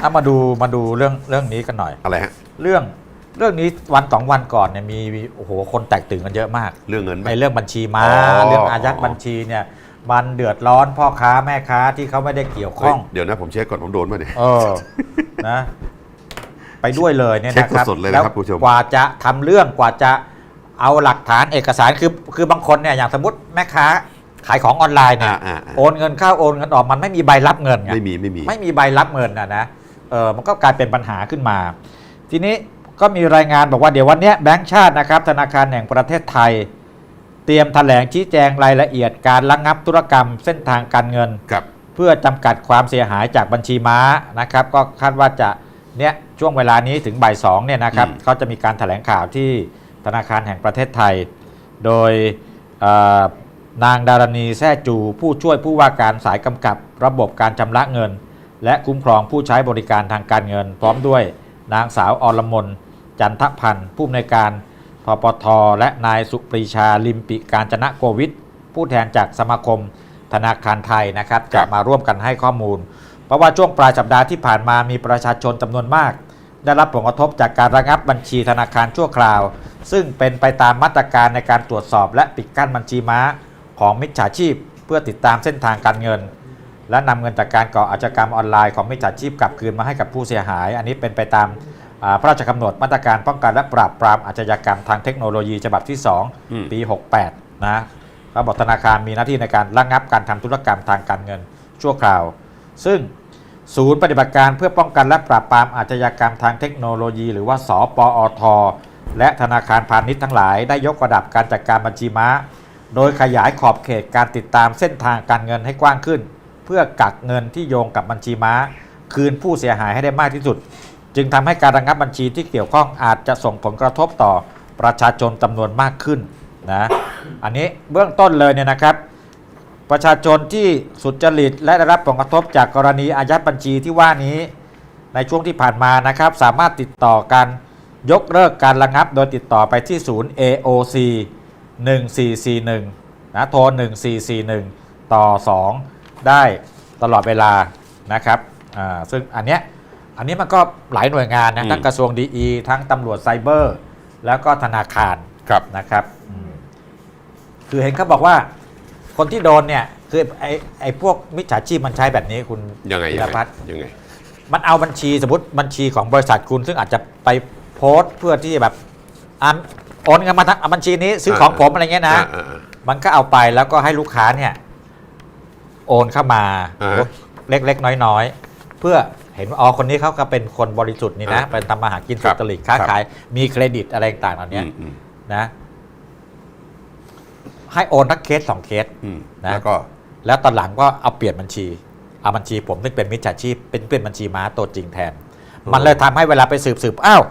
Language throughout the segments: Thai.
เอามาดูมาดูเรื่องเรื่องนี้กันหน่อย อะไรฮะ เรื่องเรื่องนี้วันสองวันก่อนเนี่ยมีโอ้โหคนแตกตื่นกันเยอะมากเรื่องเงินไหม ในเรื่องบัญชีม้าอ๋อ เรื่องอายัดบัญชีเนี่ยมันเดือดร้อนพ่อค้าแม่ค้าที่เขาไม่ได้เกี่ยวข้องเฮ้ยเดี๋ยวนะผมเช็คก่อนผมโดนมาเนี่ย เออ นะ ไปด้วยเลยเนี่ยเช็คนะครับสดๆเลยนะครับแวคุณผู้ชม กว่าจะทำเรื่องกว่าจะเอาหลักฐานเอกสารคือคือบางคนเนี่ยอย่างสมมติแม่ค้าขายของออนไลน์เนี่อ่ายอ่าอ่าโอนเงินเข้าโอนเงินออกมันไม่มีใบรับเงินไงไม่มีไม่มี ไม่มีใบรับเงินนะนะ เออมันก็กลายเป็นปัญหาขึ้นมา ทีนี้ก็มีรายงานบอกว่าเดี๋ยววันเนี้ยแบงก์ชาตินะครับธนาคารแห่งประเทศไทย เตรียมแถลงชี้แจงรายละเอียดการระงับธุรกรรมเส้นทางการเงินกับ เพื่อจำกัดความเสียหายจากบัญชีม้านะครับ ก็คาดว่าจะเนี่ยช่วงเวลานี้ถึงบ่ายสองเนี่ยนะครับอืม เขาจะมีการแถลงข่าวที่ธนาคารแห่งประเทศไทย โดยเอ่อนางดารณีแซ่จูผู้ช่วยผู้ว่าการสายกำกับระบบการชำระเงิน และคุ้มครองผู้ใช้บริการทางการเงิน พร้อมด้วยนางสาวอรมนจันทพันธ์ผู้อำนวยการพปท และนายสุปรีชาลิมปิการจนะโกวิทผู้แทนจากสมาคมธนาคารไทยนะครับครัจะบมาร่วมกันให้ข้อมูล เพราะว่าช่วงปลายสัปดาห์ที่ผ่านมามีประชาชนจำนวนมาก ได้รับผลกระทบจากการระงับบัญชีธนาคารชั่วคราว ซึ่งเป็นไปตามมาตรการในการตรวจสอบ และปิดกั้นบัญชีม้าของมิจฉาชีพ เพื่อติดตามเส้นทางการเงิน และนำเงินจากการก่ออาชญากรรมออนไลน์ของมิจฉาชีพกลับคืนมาให้กับผู้เสียหาย อันนี้เป็นไปตามอ่าพระราชกำหนดมาตรการป้องกันและปราบปรามอาชญากรรมทางเทคโนโลยีฉบับที่อืม2ปี 68 นะเขาบอกธนาคารมีหน้าที่ในการระงับการทำธุรกรรมทางการเงินชั่วคราว ซึ่งศูนย์ปฏิบัติการเพื่อป้องกันและปราบปรามอาชญากรรมทางเทคโนโลยี หรือว่าสปอท และธนาคารพาณิชย์ทั้งหลาย ได้ยกระดับการจัดการบัญชีม้า โดยขยายขอบเขตการติดตามเส้นทางการเงินให้กว้างขึ้น เพื่อกักเงินที่โยงกับบัญชีม้า คืนผู้เสียหายให้ได้มากที่สุด จึงทำให้การระงับบัญชีที่เกี่ยวข้องอาจจะส่งผลกระทบต่อประชาชนจำนวนมากขึ้นนะอันนี้เบื้องต้นเลยเนี่ยนะครับ ประชาชนที่สุจริตและได้รับผลกระทบจากกรณีอายัดบัญชีที่ว่านี้ในช่วงที่ผ่านมานะครับ สามารถติดต่อกันยกเลิกการระงับโดยติดต่อไปที่ศูนย์ AOC 1441นะโทร1441 ต่อ 2 ได้ตลอดเวลานะครับอ่าซึ่งอันเนี้ยอันนี้มันก็หลายหน่วยงานนะอืมทั้งกระทรวงดีทั้งตำรวจไซเบอร์ แล้วก็ธนาคารครับนะครับอืมคือเห็นเขาบอกว่า คนที่โดนเนี่ย คือไอ้ไอ้พวกมิจฉาชีพมันใช้แบบนี้คุณยังไงธียังรไงพัฒน์ยังไง มันเอาบัญชีสมมติบัญชีของบริษัทคุณ ซึ่งอาจจะไปโพสต์เพื่อที่แบบอันโอนเงินมาทางบัญชีนี้ซื้อของผมอะไรเงี้ยนะอ่าอ่าอ่ามันก็เอาไปแล้วก็ให้ลูกค้าเนี่ย โอนเข้ามาอ่าฮะเล็กๆน้อยๆ เพื่อเห็นว่าอ๋อคนนี้เขาก็เป็นคนบริสุทธิ์นี่นะอ่าเป็นทำมาหากินครัสุบจริตค้าครับ ขาย มีเครดิตอะไรต่างๆเหล่านี้อืมอืมนะ ให้โอนทักเคสสองเคส อืมนะ แล้วก็ แล้วตอนหลังก็เอาเปลี่ยนบัญชี เอาบัญชีผมซึ่งเป็นมิจฉาชีพเป็นเป็นบัญชีม้าตัวจริงแทน มันเลยทำให้เวลาไปสืบสืบอ้าว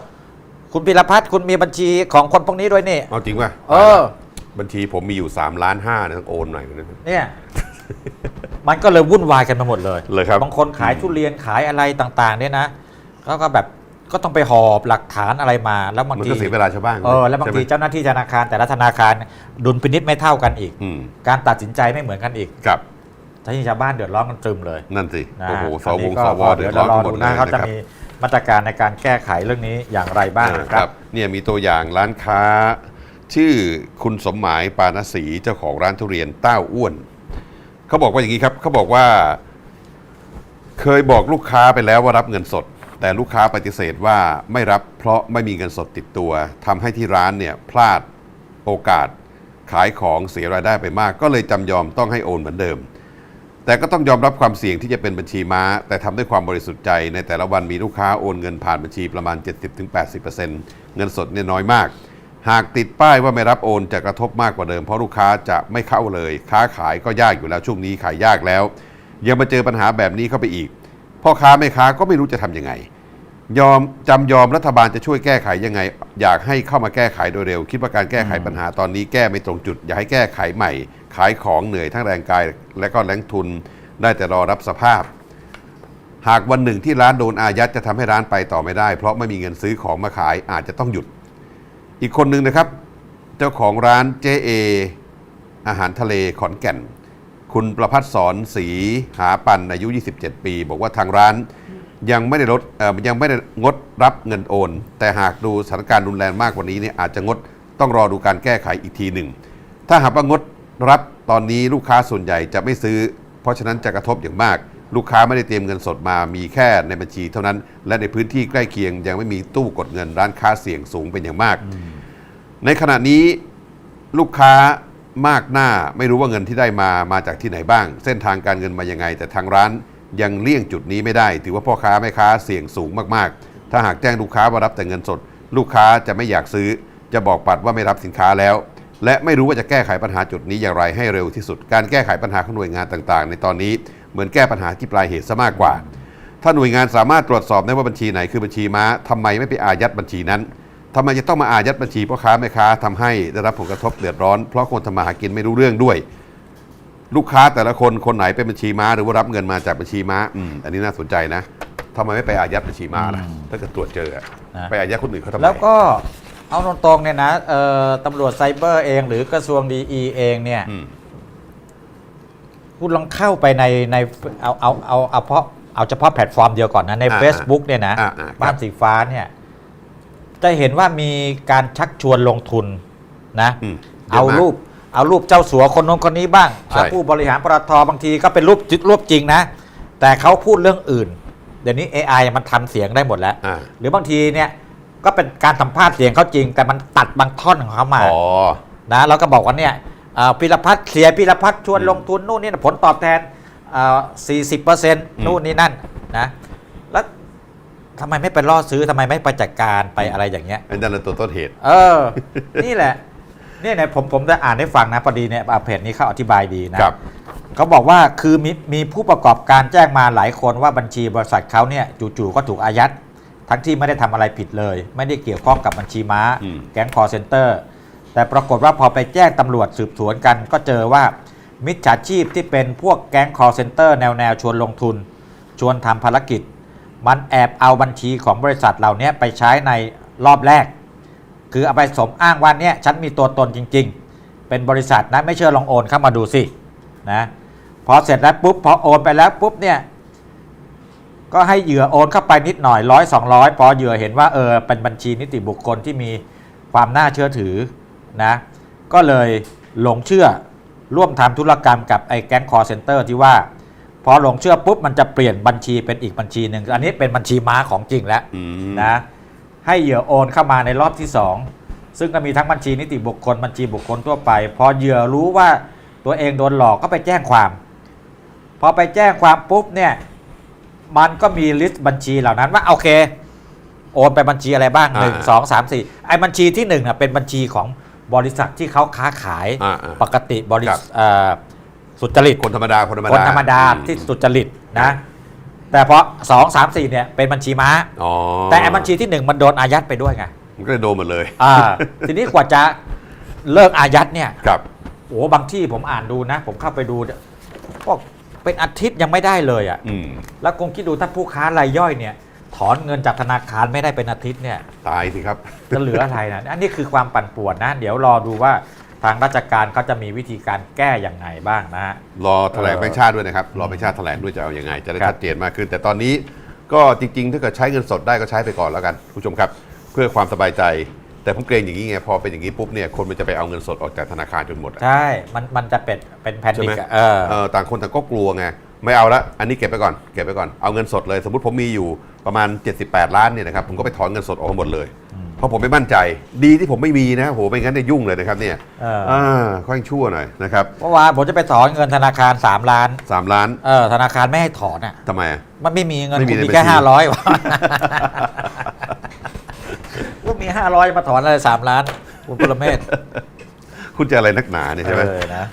คุณพิรพัฒน์คุณมีบัญชีของคนพวกนี้ด้วยนี่ เอาจริงป่ะเออ บัญชีผมมีอยู่3ล้านห้านะต้องโอนหน่อยนะเนี่ย มันก็เลยวุ่นวายกันไปหมดเลยเลยครับบางคนขายทุเรียนขายอะไรต่างๆเนี่ยนะแล้วก็แบบก็ต้องไปหอบหลักฐานอะไรมา แล้วบางมันทีก็เสียเวลาชาวบ้านเออแล้วบางทีใช่ไหมเจ้าหน้าที่ธนาคารแต่ละธนาคารดุลพินิษไม่เท่ากันอีกอืมการตัดสินใจไม่เหมือนกันอีกกับถ้าที่ชาวบ้านเดือดร้อนกันตรึมเลย นั่นสินะโอ้โหสอันวนี้งก็สวก็เดืเดี๋อยวดร้อนรอหมดดูเลยนะนะเขาคจะรับมีมาตรการในการแก้ไขเรื่องนี้อย่างไรบ้างนะคครัรับบเนี่ยมีตัวอย่างร้านค้า ชื่อคุณสมหมายปานศรีเจ้าของร้านทุเรียนเต้าอ้วน เขาบอกว่าอย่างนี้ครับเขาบอกว่า เคยบอกลูกค้าไปแล้วว่ารับเงินสด แต่ลูกค้าปฏิเสธว่าไม่รับเพราะไม่มีเงินสดติดตัวทำให้ที่ร้านเนี่ยพลาดโอกาสขายของเสียรายได้ไปมาก ก็เลยจำยอมต้องให้โอนเหมือนเดิม แต่ก็ต้องยอมรับความเสี่ยงที่จะเป็นบัญชีม้า แต่ทำด้วยความบริสุทธิ์ใจ ในแต่ละวันมีลูกค้าโอนเงินผ่านบัญชีประมาณ 70-80%เงินสดเนี่ยน้อยมาก หากติดป้ายว่าไม่รับโอนจะกระทบมากกว่าเดิมเพราะลูกค้าจะไม่เข้าเลย ค้าขายก็ยากอยู่แล้วช่วงนี้ขายยากแล้ว ยังมาเจอปัญหาแบบนี้เข้าไปอีก พ่อค้าแม่ค้าก็ไม่รู้จะทำยังไง ยอมจำยอมรัฐบาลจะช่วยแก้ไขยังไง อยากให้เข้ามาแก้ไขโดยเร็ว คิดว่าการแก้ไขปัญหาตอนนี้แก้ไม่ตรงจุด อยากให้แก้ไขใหม่ ขายของเหนื่อยทั้งแรงกายและก็แรงทุนได้แต่รอรับสภาพหากวันหนึ่งที่ร้านโดนอายัดจะทำให้ร้านไปต่อไม่ได้ เพราะไม่มีเงินซื้อของมาขายอาจจะต้องหยุด อีกคนหนึ่งนะครับ เจ้าของร้านเจเออาหารทะเลขอนแก่น คุณประพัฒสอนศรีหาปันอายุ 27 ปี บอกว่าทางร้านยังไม่ได้ลดยังไม่ได้งดรับเงินโอน แต่หากดูสถานการณ์รุนแรงมากกว่านี้เนี่ยอาจจะงดต้องรอดูการแก้ไขอีกทีหนึ่ง ถ้าหากว่างดรับตอนนี้ลูกค้าส่วนใหญ่จะไม่ซื้อ เพราะฉะนั้นจะกระทบอย่างมาก ลูกค้าไม่ได้เตรียมเงินสดมามีแค่ในบัญชีเท่านั้น และในพื้นที่ใกล้เคียงยังไม่มีตู้กดเงินร้านค้าเสี่ยงสูงเป็นอย่างมาก ในขณะนี้ลูกค้ามากหน้าไม่รู้ว่าเงินที่ได้มามาจากที่ไหนบ้าง เส้นทางการเงินมายังไง แต่ทางร้านยังเลี่ยงจุดนี้ไม่ได้ ถือว่าพ่อค้าแม่ค้าเสี่ยงสูงมากๆ ถ้าหากแจ้งลูกค้าว่ารับแต่เงินสด ลูกค้าจะไม่อยากซื้อ จะบอกปัดว่าไม่รับสินค้าแล้ว และไม่รู้ว่าจะแก้ไขปัญหาจุดนี้อย่างไรให้เร็วที่สุด การแก้ไขปัญหาของหน่วยงานต่างๆ ในตอนนี้ เหมือนแก้ปัญหาที่ปลายเหตุซะมากกว่า ถ้าหน่วยงานสามารถตรวจสอบได้ว่าบัญชีไหนคือบัญชีม้าทำไมไม่ไปอายัดบัญชีนั้นทำไมจะต้องมาอายัดบัญชีพ่อค้าแม่ค้าทำให้ได้รับผลกระทบเดือดร้อนเพราะคนทำมาหากินไม่รู้เรื่องด้วย ลูกค้าแต่ละคนคนไหนเป็นบัญชีม้า หรือว่ารับเงินมาจากบัญชีม้าอืมอันนี้น่าสนใจนะทำไมไม่ไปอายัดบัญชีม้าล่ะอืมถ้าเกิดตรวจเจออะนะไปอายัดคนอื่นเขาทำไม แล้วก็เอาตรงๆเนี่ยนะเอ่อตำรวจไซเบอร์เองหรือกระทรวงดีเองเนี่ย อืม คุณลองเข้าไปในในเอาเอาเอาเอาเพราะเอาเฉพาะแพลตฟอร์มเดียวก่อนนะ ใน อ่า Facebook เนี่ยนะอ่าอ่าครับ บ้านสีฟ้าเนี่ยจะเห็นว่ามีการชักชวนลงทุนนะอืมเอายะมก รูปเอารูปเจ้าสัวคนนู้นคนนี้บ้างใช่ ผู้บริหารปตทบางทีก็เป็นรูปจิรูปจริงนะ แต่เขาพูดเรื่องอื่น เดี๋ยวนี้ AI มันทำเสียงได้หมดแล้ว อ่าหรือบางทีเนี่ยก็เป็นการสัมภาษณ์เสียงเขาจริง แต่มันตัดบางท่อนของเขามาอ๋อ นะเราก็บอกว่าเนี่ยเอ่อ พิรพัฒน์เสียพิรพัฒน์ชวนลงทุนนู่นนี่นะผลตอบแทนสี่สิบเปอร์เซ็นต์นู่นนี่นั่นนะแล้วทำไมไม่ไปล่อซื้อทำไมไม่ไปจัดการไปอะไรอย่างเงี้ยอันนั้นนะตัวต้นเหตุ เออ นี่แหละนี่เนี่ยผมผมจะอ่านให้ฟังนะพอดีเนี่ยอะเพจนี้เขาอธิบายดีนะครับเขาบอกว่าคือมีมีผู้ประกอบการแจ้งมาหลายคนว่าบัญชีบริษัทเขาเนี่ยจู่ๆก็ถูกอายัดทั้งที่ไม่ได้ทำอะไรผิดเลย ไม่ได้เกี่ยวข้องกับบัญชีม้าอืมแก๊งคอร์เซนเตอร์ แต่ปรากฏว่าพอไปแจ้งตำรวจสืบสวนกัน ก็เจอว่ามิจฉาชีพที่เป็นพวกแก๊งคอร์เซนเตอร์แนวแนวชวนลงทุน ชวนทำภารกิจ มันแอบเอาบัญชีของบริษัทเหล่านี้ไปใช้ในรอบแรก คือเอาไปสมอ้างว่าเนี่ยฉันมีตัวตนจริง ๆ เป็นบริษัทนะไม่เชื่อลองโอนเข้ามาดูสินะพอเสร็จแล้วปุ๊บพอโอนไปแล้วปุ๊บเนี่ยก็ให้เหยื่อโอนเข้าไปนิดหน่อยร้อยสองร้อยพอเหยื่อเห็นว่าเออเป็นบัญชีนิติบุคคลที่มีความน่าเชื่อถือ นะก็เลยหลงเชื่อร่วมทำธุรกรรมกับไอ้แก๊งคอร์เซนเตอร์ที่ว่า พอหลงเชื่อปุ๊บมันจะเปลี่ยนบัญชีเป็นอีกบัญชีหนึ่งอันนี้เป็นบัญชีม้าของจริงแล้วอืมนะให้เหยื่อโอนเข้ามาในรอบที่ 2 ซึ่งก็มีทั้งบัญชีนิติบุคคลบัญชีบุคคลทั่วไป พอเหยื่อรู้ว่าตัวเองโดนหลอกก็ไปแจ้งความ พอไปแจ้งความปุ๊บเนี่ยมันก็มีลิสต์บัญชีเหล่านั้นว่าโอเค โอนไปบัญชีอะไรบ้างอ่า1 2 3 4ไอ้บัญชีที่1น่ะเป็นบัญชีของ บริษัทที่เขาค้าขายอ่าอ่าปกติบริครัษัทบเอ่อสุจริต คนธรรมดาคนธรรมดาคนธรรมดาอืมที่สุจริตนะ แต่พอสองสามสี่เนี่ยเป็นบัญชีม้า อ๋อแต่ไอ้บัญชีที่หนึ่งมันโดนอายัดไปด้วยไงมันก็เลยโดนหมดเลยอ่า ทีนี้กว่าจะเลิกอายัดเนี่ยครับ โอ้บางที่ผมอ่านดูนะ ผมเข้าไปดูเนี่ยบอกเป็นอาทิตย์ยังไม่ได้เลยอะ่ะอืม แล้วคงคิดดูถ้าผู้ค้ารายย่อยเนี่ย ถอนเงินจากธนาคารไม่ได้เป็นอาทิตย์เนี่ยตายสิครับจะเหลืออะไรนะอันนี้คือความปั่นป่วนนะ เดี๋ยวรอดูว่าทางราชการเขาจะมีวิธีการแก้อย่างไงบ้างนะฮะ รอแถลงเออแบงค์ชาติด้วยนะครับ รอแบงค์ชาติแถลงด้วยจะเอาอยัางไง จะได้ครับ ชัดเจนมากขึ้น แต่ตอนนี้ก็จริง ๆ ถ้าเกิดใช้เงินสดได้ก็ใช้ไปก่อนแล้วกันผู้ชมครับ เพื่อความสบายใจ แต่ผมเกรงอย่างนี้ไงพอเป็นอย่างนี้ปุ๊บเนี่ยคนมันจะไปเอาเงินสดออกจากธนาคารจนหมดอะใช่ มันมันจะเป็นเป็นแพใช่นิไหกมอะเออ เออต่างคนต่างก็กลัวไงไม่เอาละอันนี้เก็บไปก่อนเก็บไปก่อนเอาเงินสดเลย สมมติผมมีอยู่ ประมาณ 78 ล้านเนี่ยนะครับผมก็ไปถอนเงินสดออกมาหมดเลย เพราะผมไม่มั่นใจ ดีที่ผมไม่มีนะโหไม่งั้นเนี่ยยุ่งเลยนะครับเนี่ยเออ อ่าค่อยชั่วหน่อยนะครับเมื่อวานผมจะไปถอนเงินธนาคาร 3 ล้าน สามล้านเออ ธนาคารไม่ให้ถอนอะ ทำไมอะมันไม่มีเงินไม่มีคุณในมีบัญแค่ชีห้าร้อยวะคุณมีห้าร้อยมาถอนอะไรสามล้าน คุณพลเมศคุณจะอะไรนักหนาเนี่ยใช่ไหม เออนะ